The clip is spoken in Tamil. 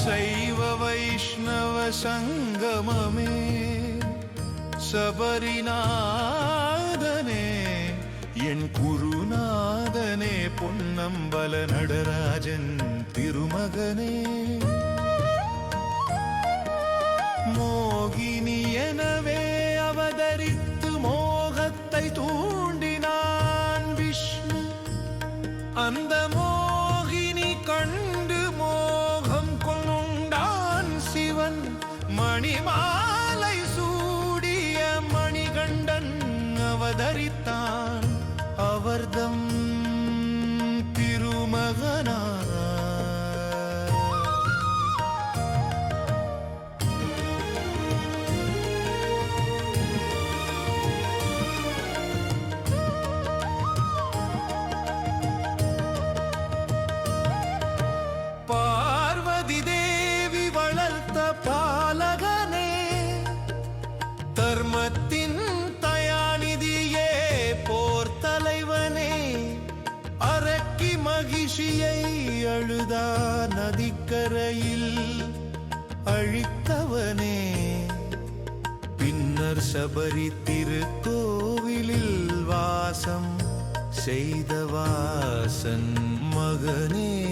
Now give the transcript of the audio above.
சைவ வைஷ்ணவ சங்கமமே. சபரிநாதனே என் குருநாதனே பொன்னம்பல நடராஜன் திருமகனே. மோகினி எனவே அவதரித்து மோகத்தை தூண்டினான் விஷ்ணு. அந்த மோகினி கண் மணிமாலை சூடிய மணிகண்டன் அவதரித்தான். அவர்தம் திருமகனார் பார்வதி தேவி வளர்த்த பாலக தர்மத்தின் தயாநிதியே போர் தலைவனே. அரக்கி மகிழ்ச்சியை அழுதா நதிக்கரையில் அழித்தவனே. பின்னர் சபரி திருக்கோவிலில் வாசம் செய்த வாசன் மகனே.